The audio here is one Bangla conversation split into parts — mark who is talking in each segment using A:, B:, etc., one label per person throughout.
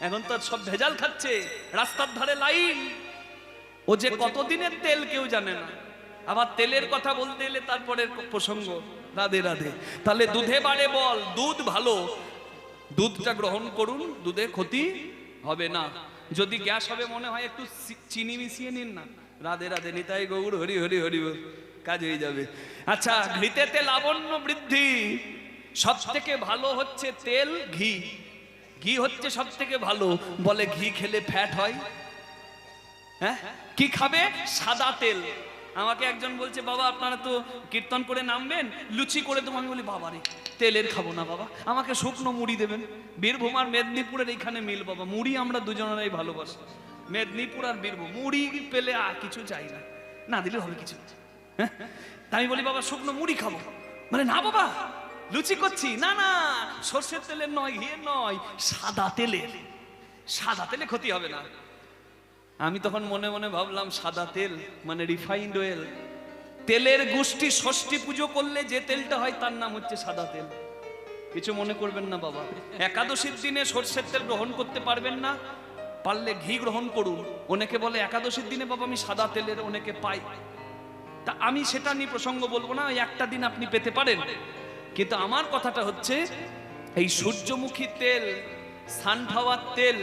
A: এখন তো সব ভেজাল খাচ্ছে রাস্তার ধারে লাইন। ও যে কতদিনের তেল কেউ জানে না। আবার তেলের কথা বলতে এলে তারপরে প্রসঙ্গ। রাধে রাধে। তাহলে দুধে বাড়ে বল দুধ ভালো। দুধটা গ্রহণ করুন দুধে ক্ষতি হবে না। যদি গ্যাস হবে মনে হয় একটু চিনি মিশিয়ে নিন না। রাধে রাধে নিতাই গৌর হরি হরি হরি। কাজ হয়ে যাবে। আচ্ছা ঘৃতেতে লাবণ্য বৃদ্ধি। সব থেকে ভালো হচ্ছে তেল ঘি। ঘি হচ্ছে সব থেকে ভালো। বলে ঘি খেলে ফ্যাট হয়। হ্যাঁ? কি খাবে? সাদা তেল। আমাকে একজন বলছে, বাবা, আপনারা তো কীর্তন করে নামবেন, লুচি করে দেবো। আমি বলি বাবা রে তেলের খাব না বাবা। আমাকে শুকনো মুড়ি দেবেন। বীরভূম আর মেদিনীপুরের এইখানে মিল বাবা। মুড়ি আমরা দুজনেরাই ভালোবাসি। মেদিনীপুর আর বীরভূম। মুড়ি পেলে আর কিছু চাই না। না দিলে হবে কিছু হ্যাঁ? তা আমি বলি, বাবা, শুকনো মুড়ি খাব। মানে না বাবা লুচি করছি। না না, সর্ষের তেলের নয় ঘিয়ের নয়, সাদা তেলের সাদা তেলে ক্ষতি হবে না। আমি তখন মনে মনে ভাবলাম, সাদা তেল মানে রিফাইন্ড অয়েল তেলের গোষ্ঠী ষষ্ঠী পুজো করলে যে তেলটা হয়, তার নাম হচ্ছে সাদা তেল। কিছু মনে করবেন না, বাবা। একাদশীর দিনে সর্ষের তেল গ্রহণ করতে পারবেন না। পারলে ঘি গ্রহণ করুন। অনেকে বলে, একাদশীর দিনে, বাবা, আমি সাদা তেলের অনেকে পাই। তা আমি সেটা নিয়ে প্রসঙ্গ বলব না একটা দিন আপনি পেতে পারেন। কিন্তু আমার কথাটা হচ্ছে, এই সূর্যমুখী তেল, সানফ্লাওয়ার তেল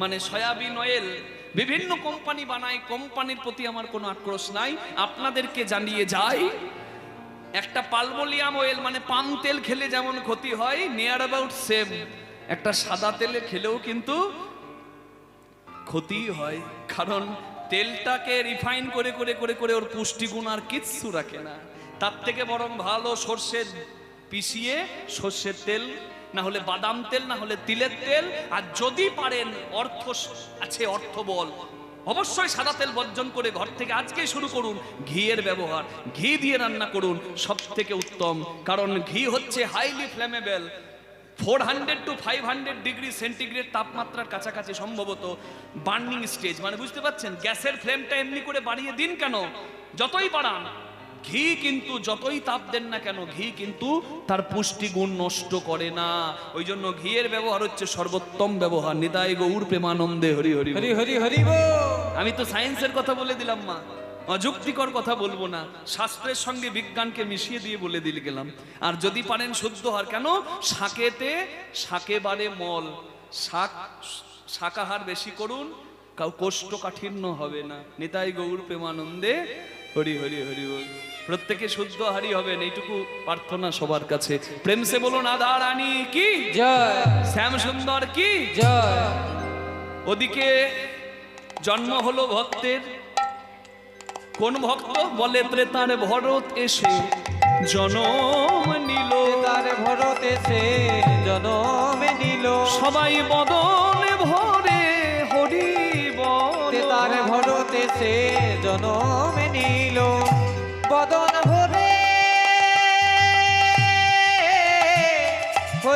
A: মানে সয়াবিন অয়েল, বিভিন্ন কোম্পানি বানায়, কোম্পানির প্রতি আমার কোনো আক্রোশ নাই। আপনাদেরকে জানিয়ে যাই, একটা পালমোলিয়াম অয়েল মানে পাম তেল খেলে যেমন ক্ষতি হয় নিয়ার অ্যাবাউট সেম একটা সাদা তেলে খেলেও কিন্তু ক্ষতি হয়, কারণ তেলটাকে রিফাইন করে করে করে করে ওর পুষ্টিগুণ আর কিচ্ছু রাখে না। তার থেকে বরং ভালো সর্ষের পিষিয়ে সর্ষের তেল, না হলে বাদাম তেল, না হলে তিলের তেল, আর যদি পারেন অর্থ আছে অর্থ বল অবশ্যই সাদা তেল বর্জন করে ঘর থেকে আজকেই শুরু করুন ঘিয়ের ব্যবহার। ঘি দিয়ে রান্না করুন সব থেকে উত্তম, কারণ ঘি হচ্ছে highly flammable four hundred to five hundred degree centigrade তাপমাত্রার কাছাকাছি সম্ভবত বার্নিং স্টেজ মানে বুঝতে পারছেন? গ্যাসের ফ্লেমটা এমনি করে বাড়িয়ে দিন কেন? যতই বাড়ান ঘি কিন্তু যতই তাপ দেন না কেন ঘি কিন্তু তার পুষ্টিগুণ নষ্ট করে না। ওই জন্য ঘিয়ের ব্যবহার হচ্ছে সর্বোত্তম ব্যবহার। নিতাই গৌর প্রেমানন্দে হরি হরি
B: হরি হরি হরি
A: আমি তো সায়েন্সের কথা বলে দিলাম মা। অযুক্তিকর কথা বলব না। শাস্ত্রের সঙ্গে বিজ্ঞানকে মিশিয়ে দিয়ে বলে দিলে গেলাম। আর যদি পারেন শুদ্ধ হওয়ার কেন? শাকেতে শাকে বারে মল। শাক শাকাহার বেশি করুন কাউ কোষ্ঠকাঠিন্য হবে না। নিতাই গৌর প্রেমানন্দে হরি হরি হরি বল। প্রত্যেকে শুদ্ধ হারি হবেন এইটুকু প্রার্থনা সবার কাছে। প্রেম সে বলুন আদা রানী কি?
B: জয়।
A: শ্যাম সুন্দর কি?
B: জয়।
A: ওদিকে জন্ম হলো ভক্তের। কোন ভক্ত? বলে ত্রেতার ভরত এসে। জনম নিল।
B: তার ভরতে সে জনমে নিল।
A: সবাই বদনে ভরে হরি
B: তে তার ভরতে সে জনমে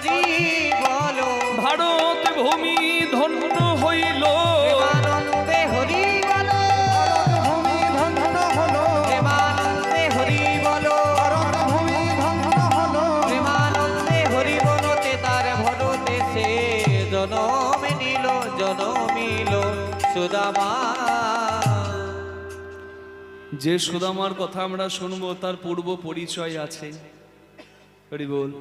B: হরি বলো।
A: ভারত ভূমি ধন্য হইল।
B: প্রেমানন্দে হরি বলো। ভূমি ধন্য হলো। প্রেমানন্দে হরি বলো। ভূমি ধন্য হলো। প্রেমানন্দে হরি বলো তার ভরতে সে জনমে নিল জনমিল সুদামা।
A: যে সুদামার কথা আমরা শুনব তার পূর্ব পরিচয় আছে। হরি বল।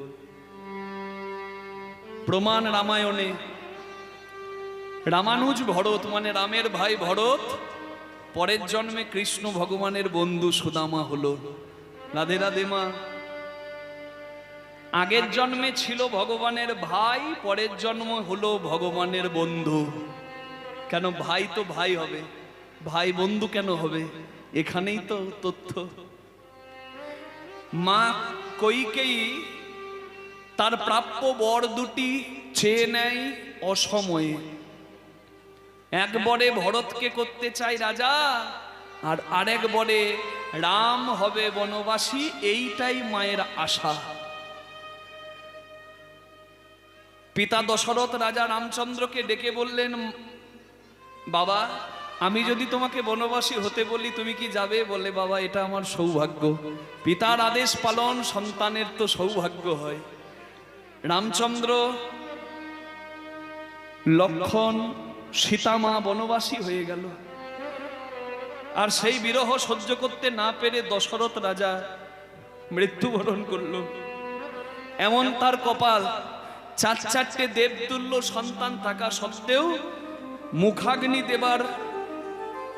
A: প্রমাণ রামায়ণে। রামানুজ ভরত মানে রামের ভাই ভরত, পরের জন্মে কৃষ্ণ ভগবানের বন্ধু সুদামা হলো। রাধে রাধে মা। আগের জন্মে ছিল ভগবানের ভাই, পরের জন্ম হলো ভগবানের বন্ধু। কেন ভাই তো ভাই হবে? ভাই বন্ধু কেন হবে? এখানেই তো তথ্য। মা কইকেই তার প্রাপ্য বর দুটি চেয়ে নেয় অসময়ে। এক বরে ভরতকে করতে চাই রাজা, আর আরেক বরে রাম হবে বনবাসী, এইটাই মায়ের আশা। পিতা দশরথ রাজা রামচন্দ্রকে ডেকে বললেন, বাবা, আমি যদি তোমাকে বনবাসী হতে বলি, তুমি কি যাবে? বলে বাবা, এটা আমার সৌভাগ্য। পিতার আদেশ পালন সন্তানের তো সৌভাগ্য হয়। রামচন্দ্র, লক্ষণ, সীতামা বনবাসী হয়ে গেল। আর সেই বিরহ সহ্য করতে না পেরে দশরথ রাজা মৃত্যুবরণ করল। এমন তার কপাল, চার চারটে দেবতুল্য সন্তান থাকা সত্ত্বেও মুখাগ্নি দেবার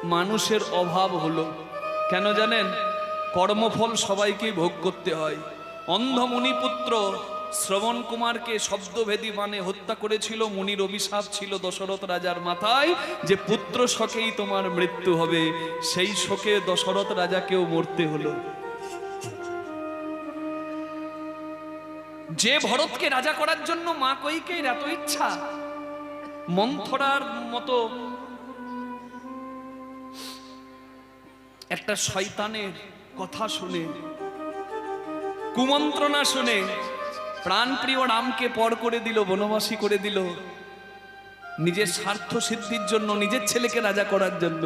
A: মানুষের অভাব হলো। কেন জানেন? কর্মফল সবাইকে ভোগ করতে হয়। অন্ধ মুনিপুত্র শ্রবণ কুমারকে শব্দভেদী মানে হত্যা করেছিল, মুনির অভিশাপ ছিল দশরথ রাজার মাথায় যে পুত্র শোকেই তোমার মৃত্যু হবে। সেই শোকে দশরথ রাজাকেও মরতে হলো। যে ভরতকে রাজা করার জন্য মা কইকের এত ইচ্ছা, মন্থরার মতো একটা শয়তানের কথা শুনে, কুমন্ত্রণা শুনে প্রাণপ্রিয় রামকে পর করে দিল, বনবাসী করে দিল। নিজের স্বার্থ সিদ্ধির জন্য, নিজের ছেলেকে রাজা করার জন্য।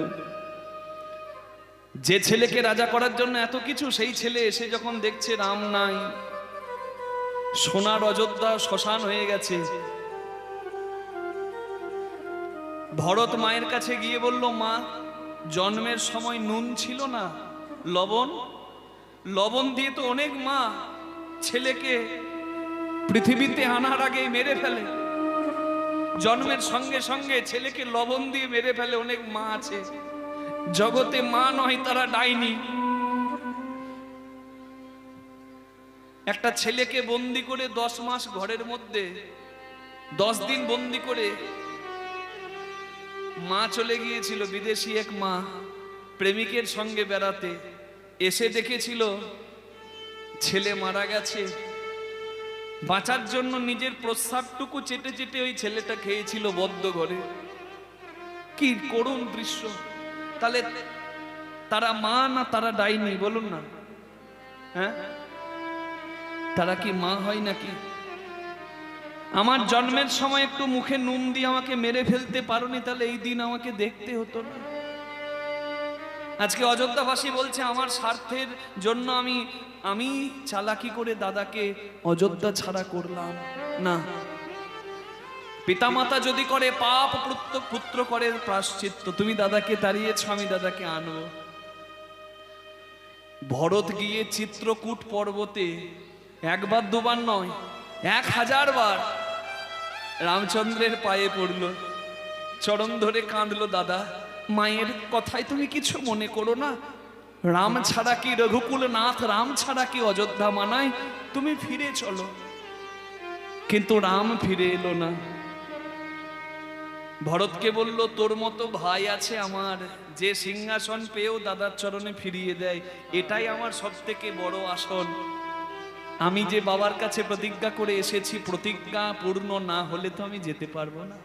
A: যে ছেলেকে রাজা করার জন্য এত কিছু, সেই ছেলে এসে যখন দেখছে রাম নাই, সোনার অযোধ্যা শ্মশান হয়ে গেছে। ভরত মায়ের কাছে গিয়ে বলল, মা, জন্মের সময় নুন ছিল না, লবণ? লবণ দিয়ে তো অনেক মা ছেলেকে পৃথিবীতে আনার আগে মেরে ফেলে। জন্মের সঙ্গে সঙ্গে ছেলেকে লবণ দিয়ে মেরে ফেলে অনেক মা আছে। জগতে মা নয়, তারা ডাইনি। একটা ছেলেকে বন্দি করে দশ মাস ঘরের মধ্যে, দশ দিন বন্দি করে, মা চলে গিয়েছিল বিদেশি এক মা প্রেমিকের সঙ্গে বেড়াতে। এসে দেখেছিল ছেলে মারা গেছে। বাঁচার জন্য নিজের প্রস্রাবটুকু চেটে চেটে ওই ছেলেটা খেয়েছিল বদ্ধ ঘরে। কি করুণ দৃশ্য। তাহলে তারা মা না তারা ডাইনি, বলুন না। হ্যাঁ? তারা কি মা হয় নাকি? আমার জন্মের সময় একটু মুখে নুন দিয়ে আমাকে মেরে ফেলতে পারোনি, তাহলে এই দিন আমাকে দেখতে হতো না। আজকে অযোধ্যাবাসী বলছে, আমার স্বার্থের জন্য আমি আমি চালাকি করে দাদাকে অযোধ্যা ছাড়া করলাম। না। পিতামাতা যদি করে, পাপ পুত্র করে প্রাশ্চিত্য তুমি দাদাকে দাঁড়িয়েছ আমি দাদাকে আনব ভরত গিয়ে চিত্রকূট পর্বতে, একবার দুবার নয়, এক হাজার বার রামচন্দ্রের পায়ে পড়ল। চরণ ধরে কাঁদলো, দাদা, মায়ের কথায় তুমি কিছু মনে করো না? রাম ছাড়া কি রঘুকুল নাথ রাম ছাড়া কি অযোধ্যা মানায়? তুমি ফিরে চলো। কিন্তু রাম ফিরে এলো না। ভরতকে বলল, তোর মতো ভাই আছে আমার। যে সিংহাসন পেয়েও দাদার চরণে ফিরিয়ে দেয়, এটাই আমার সব থেকে বড় আসন। আমি যে বাবার কাছে প্রতিজ্ঞা করে এসেছি, প্রতিজ্ঞা পূর্ণ না হলে তো আমি যেতে পারব না।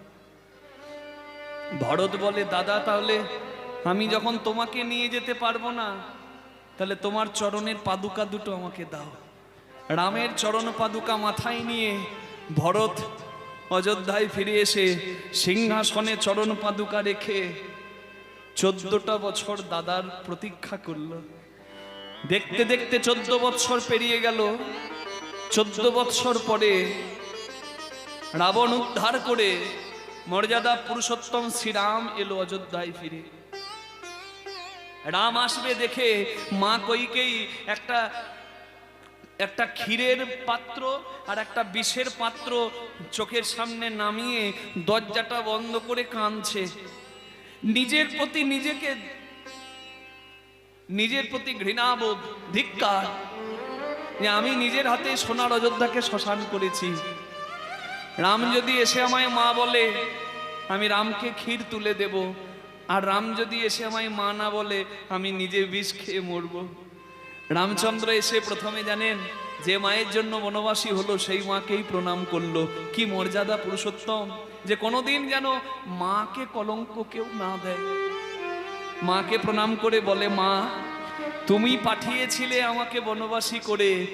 A: ভরত বলে, দাদা, তাহলে আমি যখন তোমাকে নিয়ে যেতে পারব না, তাহলে তোমার চরণের পাদুকা দুটো আমাকে দাও। রামের চরণ পাদুকা মাথায় নিয়ে ভরত অযোধ্যায় ফিরে এসে সিংহাসনে চরণ পাদুকা রেখে চোদ্দটা বছর দাদার প্রতীক্ষা করল। দেখতে দেখতে চোদ্দ বৎসর পেরিয়ে গেল। চোদ্দ বৎসর পরে রাবণ উদ্ধার করে মর্যাদা পুরুষোত্তম শ্রীরাম এলো অযোধ্যায় ফিরে। রাম আসবে দেখে মা কইকেই একটা একটা ক্ষীরের পাত্র আর একটা বিষের পাত্র চোখের সামনে নামিয়ে দরজাটা বন্ধ করে কাঁদছে। নিজের প্রতি নিজেকে, নিজের প্রতি ঘৃণাবোধ, ধিক্কার যে আমি নিজের হাতে সোনার অযোধ্যাকে শ্মশান করেছি। রাম যদি এসে আমায় মা বলে, আমি রামকে ক্ষীর তুলে দেব। আর রাম যদি এসে আমায় মা না বলে, আমি নিজে বিষ খেয়ে মরব। রামচন্দ্র এসে প্রথমে জানেন যে মায়ের জন্য বনবাসী হলো, সেই মাকেই প্রণাম করল। কি মর্যাদা পুরুষোত্তম, যে কোনোদিন যেন মাকে কলঙ্ক কেউ না দেয়। মাকে প্রণাম করে বলে, মা, তুমি পাঠিয়েছিলে আমাকে বনবাসী করে,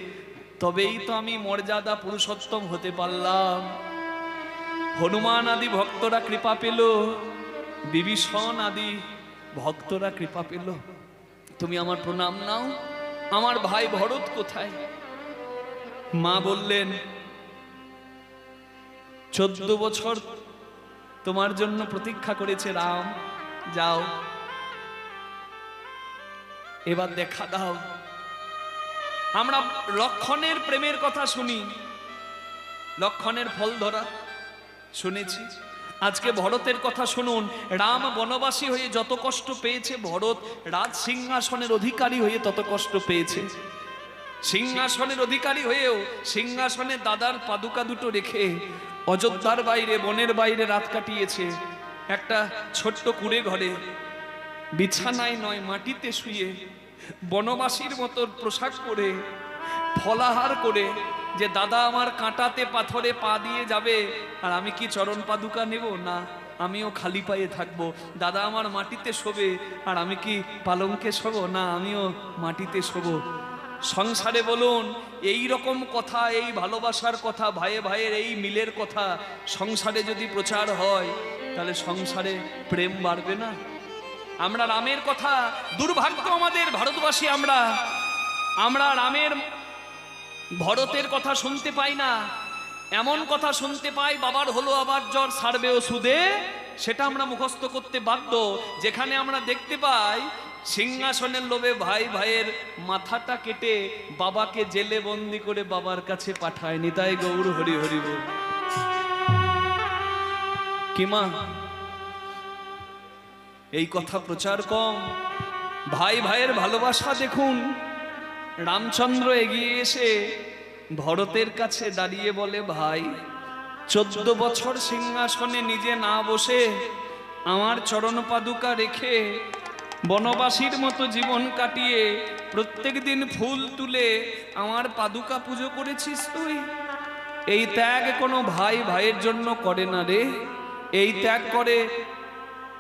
A: তবেই তো আমি মর্যাদা পুরুষোত্তম হতে পারলাম। হনুমান আদি ভক্তরা কৃপা পেল বিভীষণ আদি ভক্তরা কৃপা পেল। তুমি আমার প্রণাম নাও। আমার ভাই ভরত কোথায়? মা বললেন, চোদ্দ বছর তোমার জন্য প্রতীক্ষা করেছে রাম। যাও। এবার দেখা দাও। আমরা লক্ষণের প্রেমের কথা শুনি। লক্ষণের ফল ধরা শুনেছি। আজকে ভরতের কথা শুনুন। রাম বনবাসী হয়ে যত কষ্ট পেয়েছে ভরত, রাজ সিংহাসনের অধিকারী হয়ে তত কষ্ট পেয়েছে। সিংহাসনের অধিকারী হয়েও সিংহাসনে দাদার পাদুকা দুটো রেখে অযোধ্যার বাইরে, বনের বাইরে রাত কাটিয়েছে। একটা ছোট্ট কুড়ে ঘরে, বিছানায় নয়, মাটিতে শুয়ে বনবাসীর মতো পোশাক পরে, ফলাহার করে যে দাদা আমার কাঁটাতে পাথরে পা দিয়ে যাবে, আর আমি কি চরণ পাদুকা নেব? না, আমিও খালি পায়ে থাকব। দাদা আমার মাটিতে শোবে, আর আমি কি পালঙ্কে শোবো? না, আমিও মাটিতে শোবো। সংসারে বলুন, এই রকম কথা, এই ভালোবাসার কথা, ভাইয়ে ভাইয়ের এই মিলের কথা সংসারে যদি প্রচার হয়, তাহলে সংসারে প্রেম বাড়বে না? আমরা রামের কথা, দুর্ভাগ্য আমাদের, ভারতবাসী আমরা। আমরা রামের ভরতের কথা শুনতে পাই না। এমন কথা শুনতে পাই, বাবার হলো আবার জ্বর, সারবে ওষুধে। সেটা আমরা মুখস্থ করতে বাধ্য। যেখানে আমরা দেখতে পাই, সিংহাসনের লোভে ভাই ভাইয়ের মাথাটা কেটে বাবাকে জেলে বন্দি করে বাবার কাছে পাঠায় নিতাই গৌর হরি হরি কিমা এই কথা প্রচার কম। ভাই ভাইয়ের ভালোবাসা দেখুন। রামচন্দ্র এগিয়ে এসে ভরতের কাছে দাঁড়িয়ে বলে, ভাই, চোদ্দ বছর সিংহাসনে নিজে না বসে আমার চরণ পাদুকা রেখে বনবাসীর মতো জীবন কাটিয়ে প্রত্যেক দিন ফুল তুলে আমার পাদুকা পুজো করেছিস তুই? এই ত্যাগ কোনো ভাই ভাইয়ের জন্য করে না রে। এই ত্যাগ করে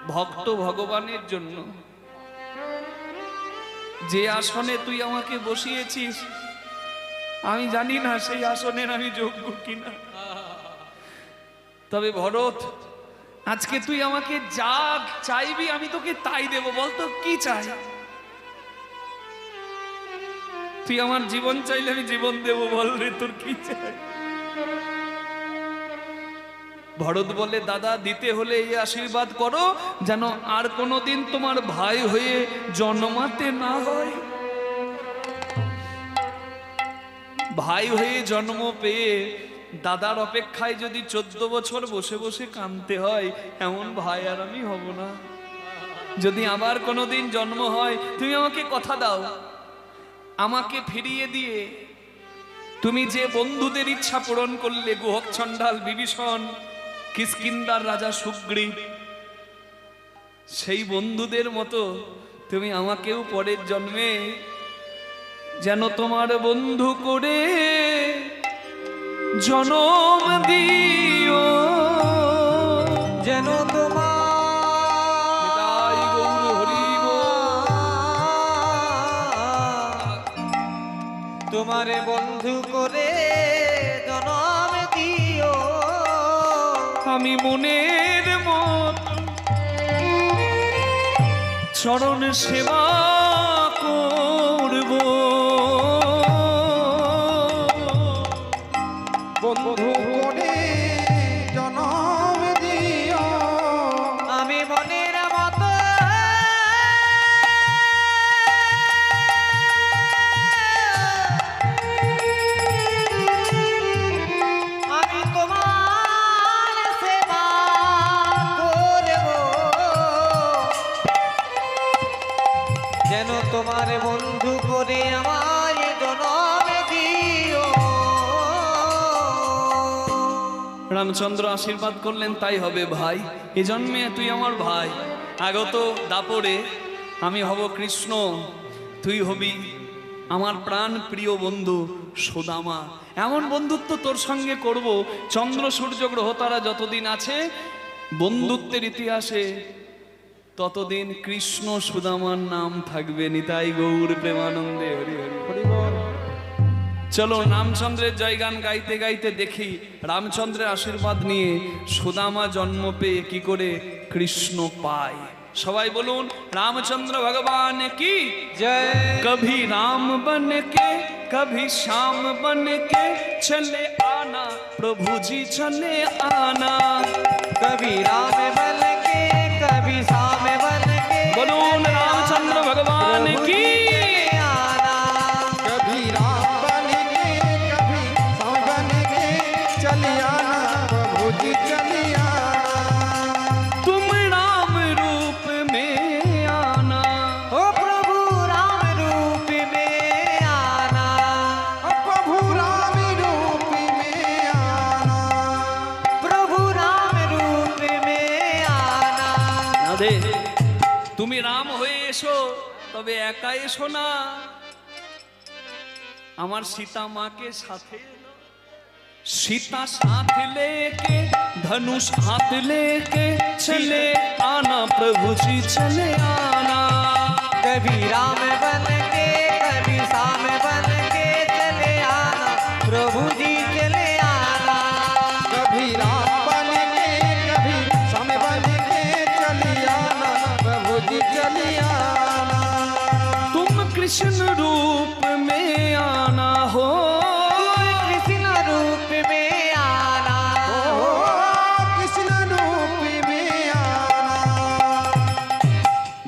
A: ভক্ত ভগবানের জন্য। যে আসনে তুই আমাকে বসিয়েছিস, আমি জানি না সেই আসনের আমি যোগ্য কিনা। তবে ভরত, আজকে তুই আমাকে যা চাইবি আমি তোকে তাই দেব বলতো কি চাই? তুই আমার জীবন চাইলে আমি জীবন দেব, বল রে তোর কি চাই? ভরত বলে, দাদা, দিতে হলে এই আশীর্বাদ করো, যেন আর কোনোদিন তোমার ভাই হয়ে জন্মাতে না হয়। ভাই হয়ে জন্ম পেয়ে দাদার অপেক্ষায় যদি চোদ্দ বছর বসে বসে কাঁদতে হয়, এমন ভাই আর আমি হব না। যদি আবার কোনোদিন জন্ম হয়, তুমি আমাকে কথা দাও, আমাকে ফিরিয়ে দিয়ে। তুমি যে বন্ধুদের ইচ্ছা পূরণ করলে, গুহক ছন্ডাল বিভীষণ কিসকিন্দার রাজা সুগ্রীব সেই বন্ধুদের মতো তুমি আমাকেও পরের জন্মে যেন তোমার বন্ধু করে জনম দিও
B: যেন। তোমার তোমারে বন্ধু করে
A: চরণ সেবা রামচন্দ্র আশীর্বাদ করলেন, তাই হবে ভাই। এ জন্মে তুই আমার ভাই। আগত দাপরে আমি হব কৃষ্ণ। তুই হবি আমার প্রাণ প্রিয় বন্ধু সুদামা। এমন বন্ধুত্ব তোর সঙ্গে করব। চন্দ্র, সূর্য, গ্রহ তারা যতদিন আছে, বন্ধুত্বের ইতিহাসে ততদিন কৃষ্ণ সুদামার নাম থাকবে। নিতাই গৌর প্রেমানন্দে হরি হরি। চলো রামচন্দ্রের জয়গান গাইতে গাইতে দেখি রামচন্দ্রের আশীর্বাদ নিয়ে সুদামা জন্ম পেয়ে কি করে কৃষ্ণ পায় সবাই বলুন রামচন্দ্র ভগবান কি
B: জয়
A: कभी राम बन के कभी श्याम बन के चले आना प्रभु जी चले आना
B: कभी राम
A: রাধে তবে একা এসো না আমার সীতা মাকে সাথে এলো। सीता साथ लेके धनुष हाथ लेके चले आना प्रभु जी चले आना
B: कभी राम बन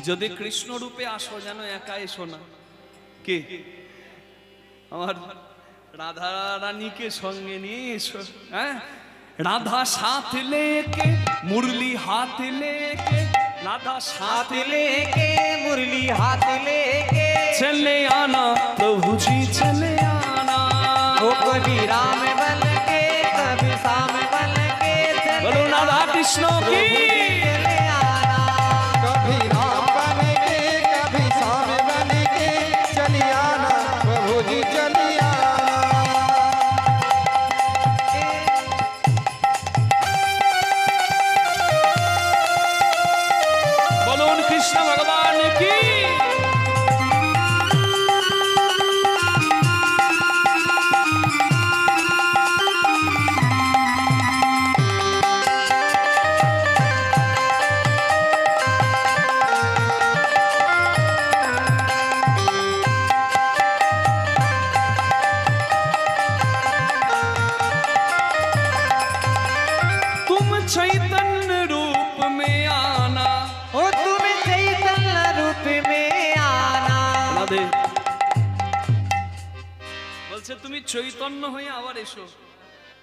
A: যদি কৃষ্ণ রূপে আসো যেন একা এসো না। কে? আমার রাধা রানীকে সঙ্গে নিয়ে এসো। হ্যাঁ? রাধা সাথ লেকে মুরলি হাত লেকে রাধা সাথ লেকে মুরলি
B: হাত লেকে।
C: চলে আনা প্রভু জি চলে আনা। ও কবি রাম বলকে কবি শ্যাম বলকে বলো
A: রাধা কৃষ্ণ কি?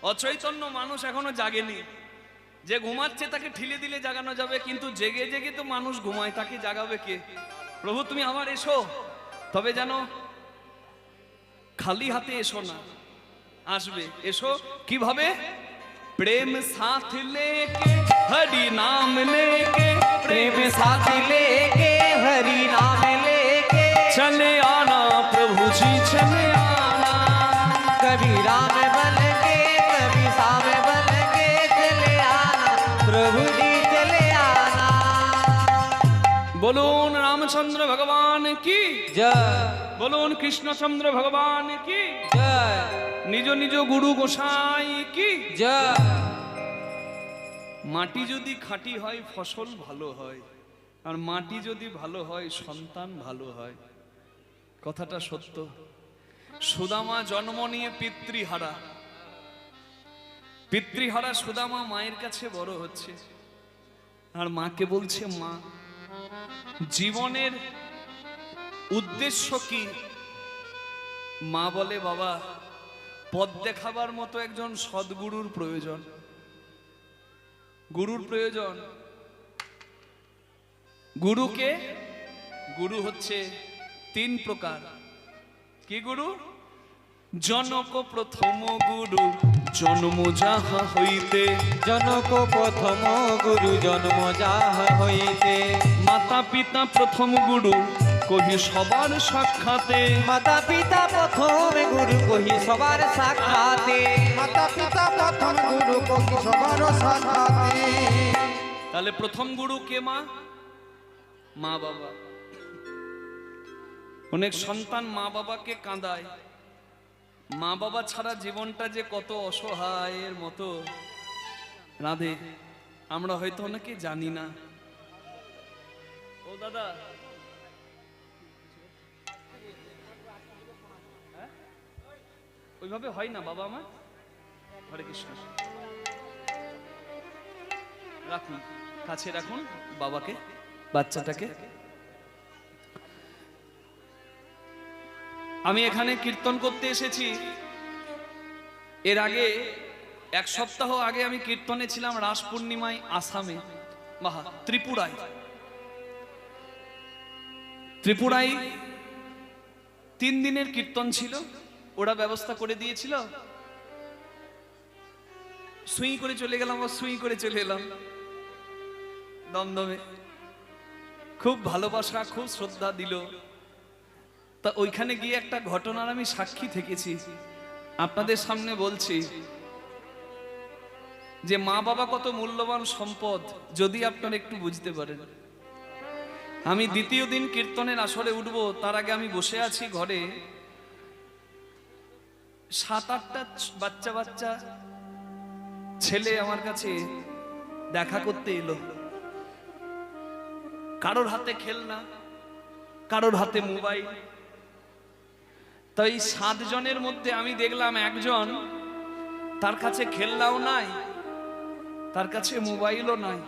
A: অচৈতন্য মানুষ এখনও জাগেনি। যে ঘুমাচ্ছে তাকে ঠিলে দিলে জাগানো যাবে কিন্তু জেগে জেগে তো মানুষ ঘুমায় তাকে জাগাবে কে? প্রভু তুমি আবার এসো। তবে যেন খালি হাতে এসো না আসবে। এসো। কীভাবে? প্রেম সাথ লেকে হরি নাম লেকে
B: প্রেম সাথ লেকে হরি নাম লেকে। চলে আনা প্রভুজি চলে আনা।
A: কবিরা রামচন্দ্র ভগবান কি? বলুন কৃষ্ণচন্দ্র ভগবান কি? নিজ নিজ গুরু গোসাই কি? মাটি যদি খাঁটি হয় ফসল ভালো হয়। আর মাটি যদি ভালো হয় সন্তান ভালো হয়। কথাটা সত্য। সুদামা জন্ম নিয়ে পিতৃহারা। পিতৃহারা সুদামা মায়ের কাছে বড় হচ্ছে। আর মাকে বলছে মা জীবনের উদ্দেশ্য কি? মা বলে, বাবা, পথ দেখাবার মতো একজন সদ্গুরুর প্রয়োজন। গুরুর প্রয়োজন? গুরুকে? গুরু হচ্ছে তিন প্রকার। কি গুরু? জনক প্রথম গুরু, জন্ম যাহা হইতে।
B: জনক প্রথম গুরু, জন্ম যাহা হইতে।
A: মাতা পিতা প্রথম গুরু কহি সবার সাক্ষাতে।
B: মাতা পিতা প্রথম গুরু কহি সবার সাক্ষাতে।
C: মাতা পিতা প্রথম গুরু কবি সবার সাথে
A: তাহলে প্রথম গুরু কে মা? মা বাবা। অনেক সন্তান মা বাবাকে কাঁদায়। মা বাবা ছাড়া জীবনটা যে কত অসহায়ের মতো। রাধে আমরা হয়তো অনেকে জানি না। দাদা। হ্যাঁ? ওইভাবে হয় না বাবা আমার। হরে কৃষ্ণ। রাখুন, কাছে রাখুন বাবাকে, বাচ্চাটাকে। আমি এখানে কীর্তন করতে এসেছি। এর আগে এক সপ্তাহ আগে আমি কীর্তনে ছিলাম রাস পূর্ণিমায় আসামে। বাহা ত্রিপুরায়। ত্রিপুরায় তিন দিনের কীর্তন ছিল, ওরা ব্যবস্থা করে দিয়েছিল। সুই করে চলে গেলাম বা সুই করে চলে এলাম। দমদমে। খুব ভালোবাসা, খুব শ্রদ্ধা দিল। তা ওইখানে গিয়ে একটা ঘটনার আমি সাক্ষী থেকেছি। আপনাদের সামনে বলছি যে মা বাবা কত মূল্যবান সম্পদ, যদি আপনারা একটু বুঝতে পারেন। আমি দ্বিতীয় দিন কীর্তনের আসরে উঠবো, তার আগে আমি বসে আছি ঘরে। সাত আটটা বাচ্চা বাচ্চা ছেলে আমার কাছে দেখা করতে এলো। কারোর হাতে খেলনা, কারোর হাতে মোবাইল। তাই সাত জনের মধ্যে আমি দেখলাম একজন, তার কাছে খেলনাও নাই, তার কাছে মোবাইলও নাই।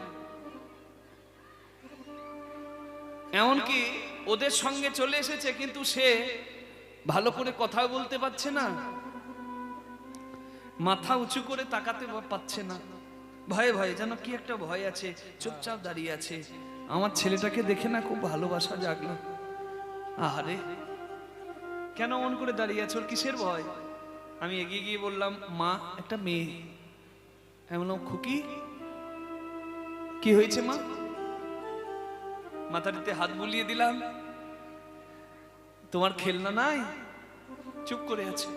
A: এমনকি ওদের সঙ্গে চলে এসেছে, কিন্তু সে ভালো করে কথা বলতে পারছে না। মাথা উঁচু করে তাকাতে পাচ্ছে না। ভয়ে ভয়ে, যেন কি একটা ভয় আছে, চুপচাপ দাঁড়িয়ে আছে। আমার ছেলেটাকে দেখে না খুব ভালোবাসা জাগলো। আহারে, কেন মন করে দাঁড়িয়ে আছে? ওর কিসের ভয়? আমি এগিয়ে গিয়ে বললাম, মা, একটা মেয়ে। আমি বললাম, খুকি, কি হয়েছে মা? মাথাটিতে হাত বুলিয়ে দিলাম। তোমার খেলনা নাই? চুপ করে আছে।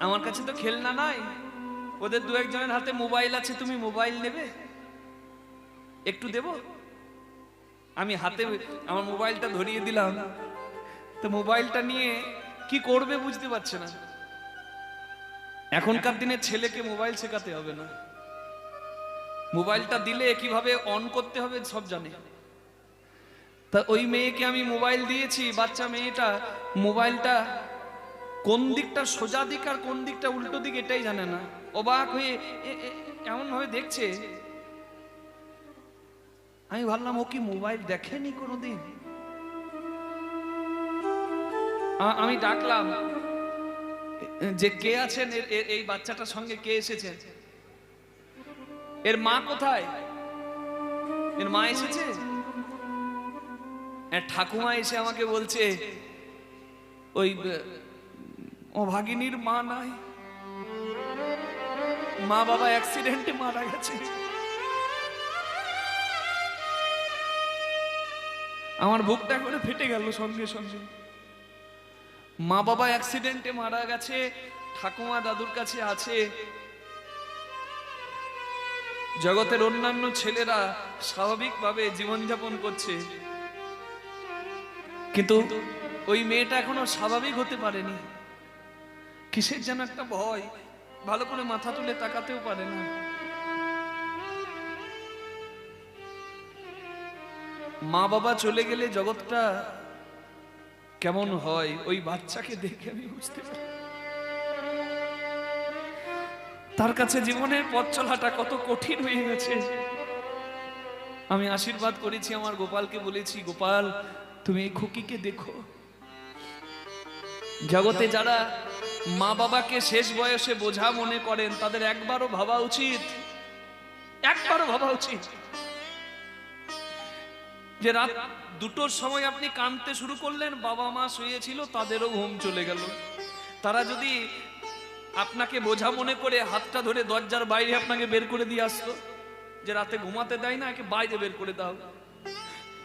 A: আমার কাছে তো খেলনা নাই। ওদের দু একজনের হাতে মোবাইল আছে, তুমি মোবাইল নেবে? একটু দেব? আমি হাতে আমার মোবাইলটা ধরিয়ে দিলাম। তো মোবাইলটা নিয়ে কি করবে বুঝতে পারছে না। এখনকার দিনে ছেলেকে মোবাইল শেখাতে হবে না। মোবাইলটা দিলে কীভাবে অন করতে হবে সব জানে। তা ওই মেয়েকে আমি মোবাইল দিয়েছি, বাচ্চা মেয়েটা, মোবাইলটা কোন দিকটা সোজা দিক আর কোন দিকটা উল্টো দিক এটাই জানে না। অবাক হয়ে এমন ভাবে দেখছে? আমি ভাবলাম, ও কি মোবাইল দেখেনি কোনোদিন? আমি ডাকলাম, যে কে আছেন? এই বাচ্চাটার সঙ্গে কে এসেছে? এর মা কোথায়? এর মা এসেছে? ঠাকুমা এসে আমাকে বলছে, ওই অভাগিনীর মা নাই। মা বাবা অ্যাক্সিডেন্টে মারা গেছে। আমার বুকটা করে ফেটে গেল সঙ্গে সঙ্গে। মা বাবা অ্যাক্সিডেন্টে মারা গেছে, ঠাকুমা দাদুর কাছে আছে। জগতের অন্যান্য ছেলেরা স্বাভাবিকভাবে জীবনযাপন করছে। কিন্তু ওই মেয়েটা এখনও স্বাভাবিক হতে পারেনি। কিসের যেন একটা ভয়, ভালো করে মাথা তুলে তাকাতেও পারে না। মা বাবা চলে গেলে জগৎটা কেমন হয়, ওই বাচ্চাকে দেখে আমি বুঝতে পারি। তার কাছে জীবনের পথ চলাটা কত কঠিন হয়ে গেছে। আমি আশীর্বাদ করেছি, আমার গোপালকে বলেছি, গোপাল তুমি এই খুকিকে দেখো। জগতে যারা মা বাবাকে শেষ বয়সে বোঝা মনে করেন, তাদের একবারও ভাবা উচিত, একবারও ভাবা উচিত যে রাত দুটোর সময় আপনি কাঁদতে শুরু করলেন, বাবা মা শুয়েছিল, তাদেরও ঘুম চলে গেল। তারা যদি আপনাকে বোঝা মনে করে হাতটা ধরে দরজার বাইরে আপনাকে বের করে দিয়ে আসতো যে রাতে ঘুমাতে দেয় না, একে বাইরে বের করে দাও।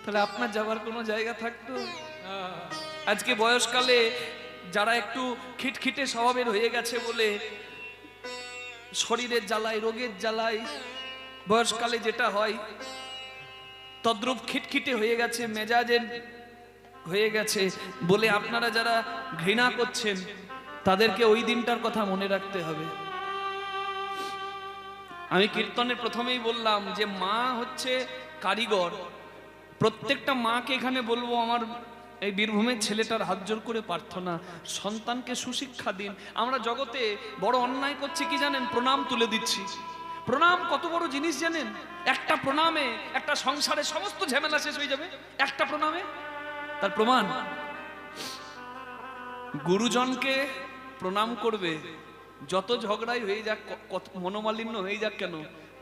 A: তাহলে আপনার যাবার কোনো জায়গা থাকতো? আজকে বয়সকালে যারা একটু খিটখিটে স্বভাবের হয়ে গেছে বলে শরীরের জ্বালায়, রোগের জ্বালায় বয়সকালে যেটা হয়, তদ্রূপ খিটখিটে হয়ে গেছে, মেজাজের হয়ে গেছে বলে আপনারা যারা ঘৃণা করছেন, তাদেরকে ওই দিনটার কথা মনে রাখতে হবে। আমি কীর্তনের প্রথমেই বললাম যে মা হচ্ছে কারিগর। প্রত্যেকটা মাকে এখানে বলব, আমার এই বীরভূমের ছেলেটার হাত জোর করে প্রার্থনা, সন্তানকে সুশিক্ষা দিন। আমরা জগতে বড় অন্যায় করছি, কি জানেন? প্রণাম তুলে দিচ্ছি। প্রণাম কত বড় জিনিস জানেন? একটা প্রণামে, একটা সংসারে সমস্ত ঝামেলা শেষ হয়ে যাবে। একটা প্রণামে। তার প্রমাণ, গুরুজনকে প্রণাম করবে। যত ঝগড়াই হয়ে যাক মনোমালিন্য হয়ে যাক কেন,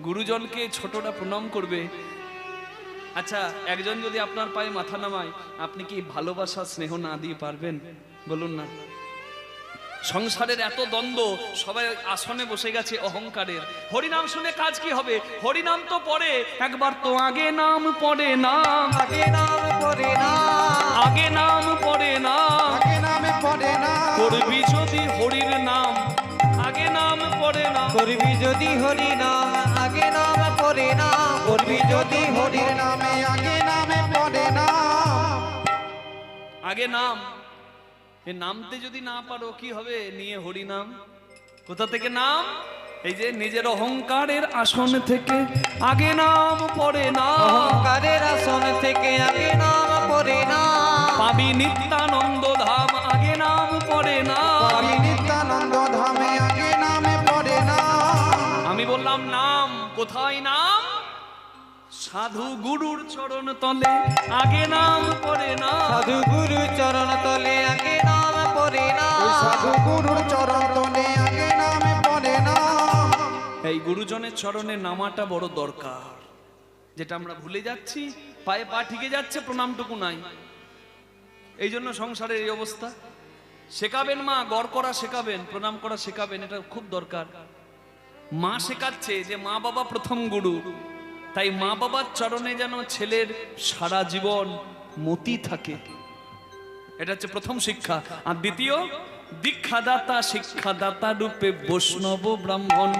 A: গুরুজনকে ছোটটা প্রণাম করবে। আচ্ছা একজন যদি আপনার পায়ে মাথা নামায় আপনি কি ভালোবাসা স্নেহ না দিয়ে পারবেন? বলুন না। সংসারের এত দ্বন্দ্ব সবাই আসনে বসে গেছে অহংকারের। হরিনাম শুনে কাজ কি হবে? হরিনাম তো পড়ে একবার তো আগে নাম পড়ে নাম
B: আগে নাম পড়ে না।
A: আগে নাম পড়ে না।
C: আগে নামে পড়ে না।
A: করবি যদি হরির নাম আগে নাম পড়ে না।
B: করবি যদি হরি নাম। আগে নাম পরে না করবি যদি
C: হরির নামে আগে নামে পড়ে না।
A: আগে নাম এ নামতে যদি না পারো কি হবে? নিয়ে হরি নাম। কোথা থেকে নাম? এই যে নিজের অহংকারের আসন থেকে আগে নাম পড়ে না।
B: অহংকারের আসন থেকে আগে নাম পড়ে না।
A: পাবি নিত্যানন্দ ধাম আগে নাম পড়ে না।
C: আমি নিত্যানন্দ ধামে আগে নামে পড়ে না।
A: আমি বললাম নাম কোথায় নাম? সাধু গুরুর চরণ তলে আগে নাম পড়ে না
B: সাধু গুরু চরণ তলে আগে নাম পড়ে না
C: সাধু গুরুর চরণ তলে আগে নামে পড়ে না
A: এই গুরুজনের চরণে নামাটা বড় দরকার। যেটা আমরা ভুলে যাচ্ছি পায়ে পা ঠিকে যাচ্ছে প্রণামটুকু নাই। এই জন্য সংসারের এই অবস্থা। শেখাবেন মা গড় করা শেখাবেন প্রণাম করা শেখাবেন এটা খুব দরকার। মা শেখাচ্ছে যে মা বাবা প্রথম গুরু। তাই মা বাবার চরণে যেন ছেলের সারা জীবন মতি থাকে। এটা হচ্ছে প্রথম শিক্ষা। আর দ্বিতীয় দীক্ষাদাতা শিক্ষাদাতা রূপে বৈষ্ণব ব্রাহ্মণ।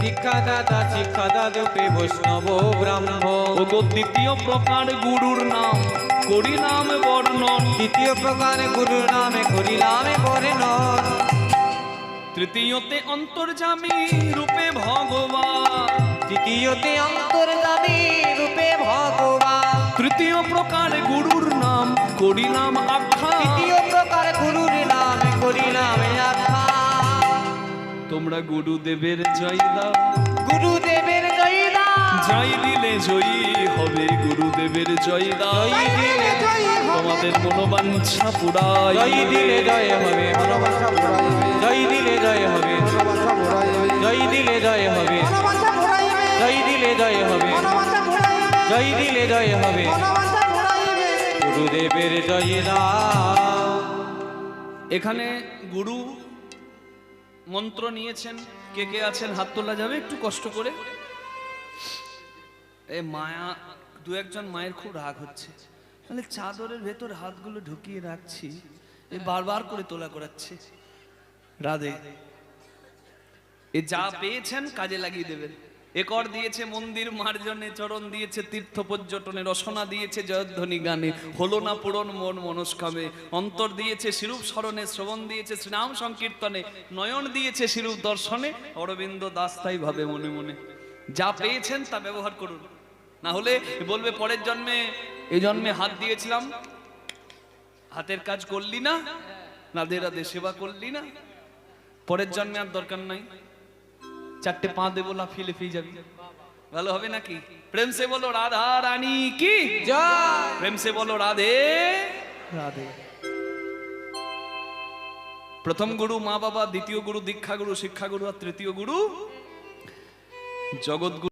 B: শিক্ষাদাতা শিক্ষাদাদুপে বৈষ্ণব ব্রাহ্মণ।
A: ওগো দ্বিতীয় প্রকার গুরুর নাম করি নাম বর্ণন।
B: দ্বিতীয় প্রকার গুরুর নামে করিলামে বরেণ
A: তৃতীয়তে অন্তর্জামী রূপে ভগবান।
B: তৃতীয়তে অন্তর্জামী রূপে ভগবান।
A: তৃতীয় প্রকার গুরুর নাম করি নাম আখ্যা
B: তৃতীয় প্রকার গুরুর নাম করিলাম আখ্যা
A: তোমরা গুরুদেবের জয় দাও।
B: গুরুদেবের জয়দা
A: জয় দিলে জয়ী হবে গুরুদেবের জয়
B: দিলে
A: তোমাদের মনোবাঞ্ছা পুরাই।
B: জয় দিলে জয় হবে জয় দিলে জয় হবে জয় দিলে জয় হবে। জয় দিলে জয় হবে। জয় দিলে জয় হবে। গুরুদেবের জয়
A: এখানে গুরু মন্ত্র নিয়েছেন কে কে আছেন হাত তোলা যাবে? একটু কষ্ট করে। এ মায়া দু একজন মায়ের খুব রাগ হচ্ছে। তাহলে চাদরের ভেতর হাতগুলো ঢুকিয়ে রাখছি, এ বারবার করে তোলা করাচ্ছে। রাধে, এ যা পেয়েছেন কাজে লাগিয়ে দেবেন। একর দিয়েছে মন্দির, মার্জনে চরণ দিয়েছে তীর্থ পর্যটনে, রসনা দিয়েছে জয়ধ্বনি গানে। হলো না পূরণ মন মনস্কামে। অন্তর দিয়েছে শিরূপ স্মরণে, শ্রবণ দিয়েছে শ্রীনাম সংকীর্তনে। নয়ন দিয়েছে শিরূপ দর্শনে। অরবিন্দ দাস ভাবে মনে মনে। যা পেয়েছেন তা ব্যবহার করুন। না হলে বলবে পরের জন্মে এই জন্মে হাত দিয়েছিলাম। হাতের কাজ করলি না রাধে রাধে সেবা করলি না। পরের জন্মে আর দরকার নাই। চারটে পা দেবো লাফিয়ে লাফিয়ে যাবি। ভালো হবে নাকি? প্রেম সে বলো রাধা রানী কি? প্রেম সে বলো রাধে। রাধে। প্রথম গুরু মা বাবা দ্বিতীয় গুরু দীক্ষা গুরু শিক্ষা গুরু আর তৃতীয় গুরু জগৎ গুরু